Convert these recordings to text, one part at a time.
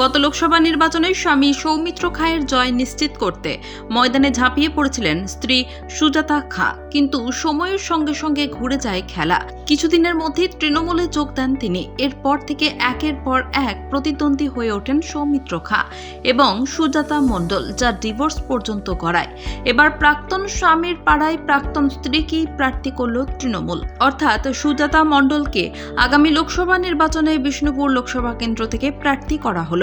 গত লোকসভা নির্বাচনে স্বামী সৌমিত্র খায়ের জয় নিশ্চিত করতে ময়দানে ঝাঁপিয়ে পড়েছিলেন স্ত্রী সুজাতা খা। কিন্তু সময়ের সঙ্গে সঙ্গে ঘুরে যায় খেলা। কিছুদিনের মধ্যেই তৃণমূলে যোগ দেন তিনি। এরপর থেকে একের পর এক প্রতিদ্বন্দ্বী হয়ে ওঠেন সৌমিত্র খা এবং সুজাতা মণ্ডল, যা ডিভোর্স পর্যন্ত করায় এবার প্রাক্তন স্বামীর পাড়ায় প্রাক্তন স্ত্রীকেই প্রার্থী করল তৃণমূল। অর্থাৎ সুজাতা মণ্ডলকে আগামী লোকসভা নির্বাচনে বিষ্ণুপুর লোকসভা কেন্দ্র থেকে প্রার্থী করা হলো।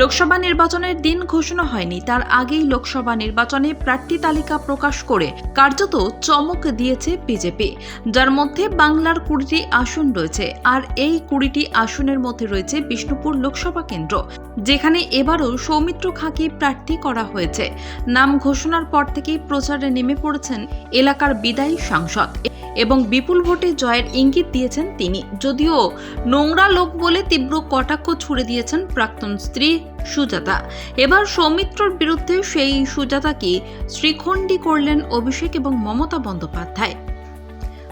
লোকসভা নির্বাচনের দিন ঘোষণা হয়নি, তার আগেই লোকসভা নির্বাচনে প্রার্থী তালিকা প্রকাশ করে কার্যত চমক দিয়েছে বিজেপি। যার মধ্যে বাংলার কুড়িটি আসন রয়েছে, আর এই কুড়িটি আসনের মধ্যে রয়েছে বিষ্ণুপুর লোকসভা কেন্দ্র, যেখানে এবারও সৌমিত্র খাঁকে প্রার্থী করা হয়েছে। নাম ঘোষণার পর থেকেই প্রচারে নেমে পড়েছেন এলাকার বিদায়ী সাংসদ। এবং বিপুল ভোটে জয়ের ইঙ্গিত দিয়েছেন তিনি। যদিও নোংরা লোক বলে তীব্র কটাক্ষ ছুড়ে দিয়েছেন প্রাক্তন স্ত্রী সুজাতা। এবার সৌমিত্রর বিরুদ্ধে সেই সুজাতাকে শ্রীখণ্ডী করলেন অভিষেক এবং মমতা বন্দ্যোপাধ্যায়।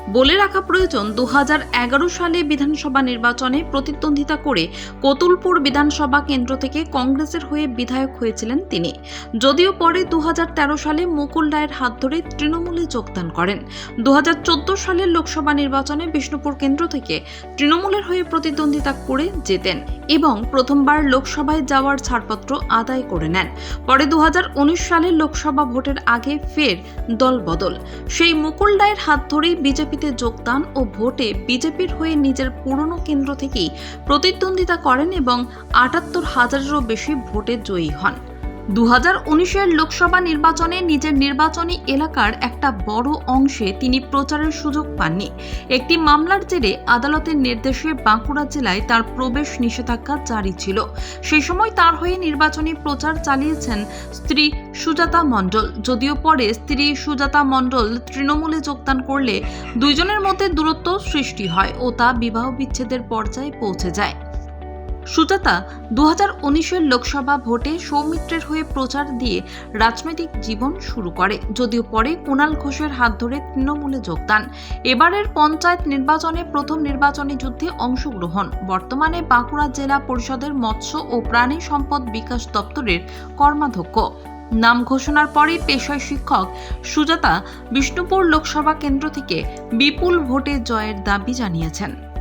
বলে রাখা প্রয়োজন দু হাজার এগারো সালে বিধানসভা নির্বাচনে প্রতিদ্বন্দ্বিতা করে কতুলপুর বিধানসভা কেন্দ্র থেকে কংগ্রেসের হয়ে বিধায়ক হয়েছিলেন তিনি। যদিও পরে দুহাজার তেরো সালে মুকুল রায়ের হাত ধরে তৃণমূলে যোগদান করেন। দুহাজার চোদ্দ সালের লোকসভা নির্বাচনে বিষ্ণুপুর কেন্দ্র থেকে তৃণমূলের হয়ে প্রতিদ্বন্দ্বিতা করে জেতেন এবং প্রথমবার লোকসভায় যাওয়ার ছাড়পত্র আদায় করে নেন। পরে দু হাজার উনিশ সালের লোকসভা ভোটের আগে ফের দলবদল। সেই মুকুল রায়ের হাত ধরেই বিজেপিতে যোগদান ও ভোটে বিজেপির হয়ে নিজের পুরনো কেন্দ্র থেকেই প্রতিদ্বন্দ্বিতা করেন এবং আটাত্তর হাজারেরও বেশি ভোটে জয়ী হন। দু হাজার উনিশের লোকসভা নির্বাচনে নিজের নির্বাচনী এলাকার একটা বড় অংশে তিনি প্রচারের সুযোগ পাননি। একটি মামলার জেরে আদালতের নির্দেশে বাঁকুড়া জেলায় তার প্রবেশ নিষেধাজ্ঞা জারি ছিল। সেই সময় তার হয়ে নির্বাচনী প্রচার চালিয়েছেন স্ত্রী সুজাতা মণ্ডল। যদিও পরে স্ত্রী সুজাতা মণ্ডল তৃণমূলে যোগদান করলে দুইজনের মধ্যে দূরত্ব সৃষ্টি হয় ও তা বিবাহ বিচ্ছেদের পর্যায়ে পৌঁছে যায়। সুজাতা দু হাজার লোকসভা ভোটে সৌমিত্রের হয়ে প্রচার দিয়ে রাজনৈতিক জীবন শুরু করে, যদিও পরে কুণাল ঘোষের হাত ধরে তৃণমূলে যোগদান। এবারের পঞ্চায়েত নির্বাচনে প্রথম নির্বাচনী যুদ্ধে অংশগ্রহণ। বর্তমানে বাঁকুড়া জেলা পরিষদের মৎস্য ও প্রাণী সম্পদ বিকাশ দপ্তরের কর্মাধ্যক্ষ। নাম ঘোষণার পরে পেশায় শিক্ষক সুজাতা বিষ্ণুপুর লোকসভা কেন্দ্র থেকে বিপুল ভোটে জয়ের দাবি জানিয়েছেন।